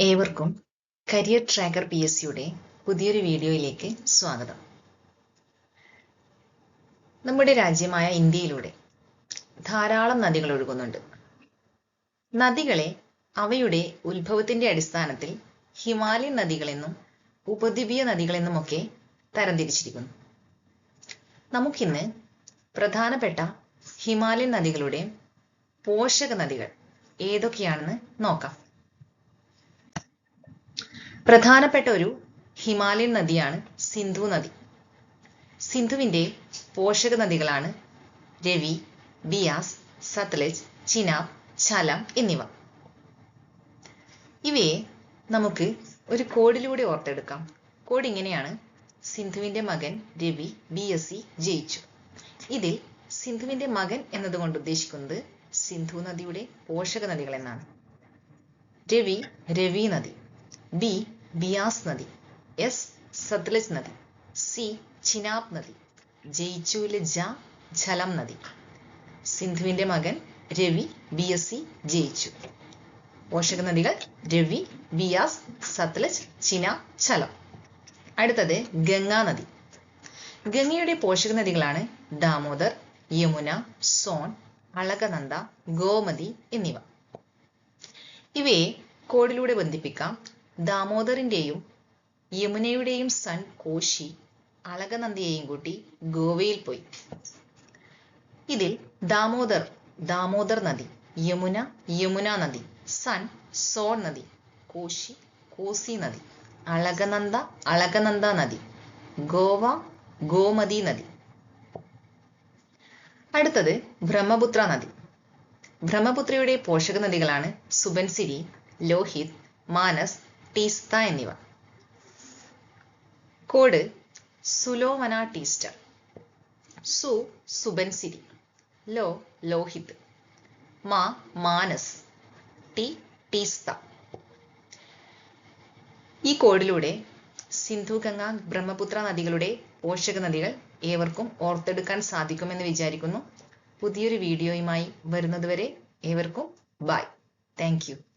ഏവർക്കും career tracker P S സിയുടെ പുതിയൊരു വീഡിയോയിലേക്ക് സ്വാഗതം. നമ്മുടെ രാജ്യമായ ഇന്ത്യയിലൂടെ ധാരാളം നദികൾ ഒഴുകുന്നുണ്ട്. നദികളെ അവയുടെ ഉത്ഭവത്തിന്റെ അടിസ്ഥാനത്തിൽ ഹിമാലയൻ നദികളെന്നും ഉപദ്വീപീയ നദികളെന്നുമൊക്കെ തരംതിരിച്ചിരിക്കുന്നു. നമുക്കിന്ന് പ്രധാനപ്പെട്ട ഹിമാലയൻ നദികളുടെ പോഷക നദികൾ ഏതൊക്കെയാണെന്ന് നോക്കാം. പ്രധാനപ്പെട്ട ഒരു ഹിമാലയൻ നദിയാണ് സിന്ധു നദി. സിന്ധുവിന്റെ പോഷക നദികളാണ് രവി ബിയാസ് സത്ലജ് ചിനാബ് ഛലം എന്നിവ. ഇവയെ നമുക്ക് ഒരു കോഡിലൂടെ ഓർത്തെടുക്കാം. കോഡ് ഇങ്ങനെയാണ്. സിന്ധുവിന്റെ മകൻ രവി ബി എസ് സി ജയിച്ചു. ഇതിൽ സിന്ധുവിന്റെ മകൻ എന്നതുകൊണ്ട് ഉദ്ദേശിക്കുന്നത് സിന്ധു നദിയുടെ പോഷക നദികൾ എന്നാണ് രവി രവി നദി. ബി ബിയാസ് നദി എസ് സത്ലജ് നദി സി ചിനാബ് നദി ജയിച്ചുവിലെ ജ ഝലം നദി. സിന്ധുവിന്റെ മകൻ രവി ബി എസ് സി ജയിച്ചു. പോഷക നദികൾ രവി ബിയാസ് സത്ലജ് ചിന ഛലം അടുത്തത് ഗംഗാ നദി. ഗംഗയുടെ പോഷക നദികളാണ് ദാമോദർ യമുന സോൺ അളകനന്ദ ഗോമതി എന്നിവ. ഇവയെ കോടിലൂടെ ബന്ധിപ്പിക്കാം ദാമോദറിന്റെയും യമുനയുടെയും സൺ കോശി അളകനന്ദിയെയും കൂട്ടി ഗോവയിൽ പോയി. ഇതിൽ ദാമോദർ ദാമോദർ നദി യമുന യമുന നദി സൺ സോൺ നദി കോശി കോസി നദി അളകനന്ദ അളകനന്ദ നദി ഗോവ ഗോമതി നദി. അടുത്തത് ബ്രഹ്മപുത്ര നദി. ബ്രഹ്മപുത്രയുടെ പോഷക നദികളാണ് സുബൻസിരി ലോഹിത് മാനസ് ടീസ്ത എന്നിവ. കോഡ് സുലോവന ടീസ്റ്റർ. സു സുബൻസിരി ലോ ലോഹിത്. മാ മാനസ്. ടി ടീസ്ത ഈ കോഡിലൂടെ സിന്ധു ഗംഗ ബ്രഹ്മപുത്ര നദികളുടെ പോഷക നദികൾ ഏവർക്കും ഓർത്തെടുക്കാൻ സാധിക്കുമെന്ന് വിചാരിക്കുന്നു. പുതിയൊരു വീഡിയോയുമായി വരുന്നതുവരെ ഏവർക്കും ബൈ. താങ്ക്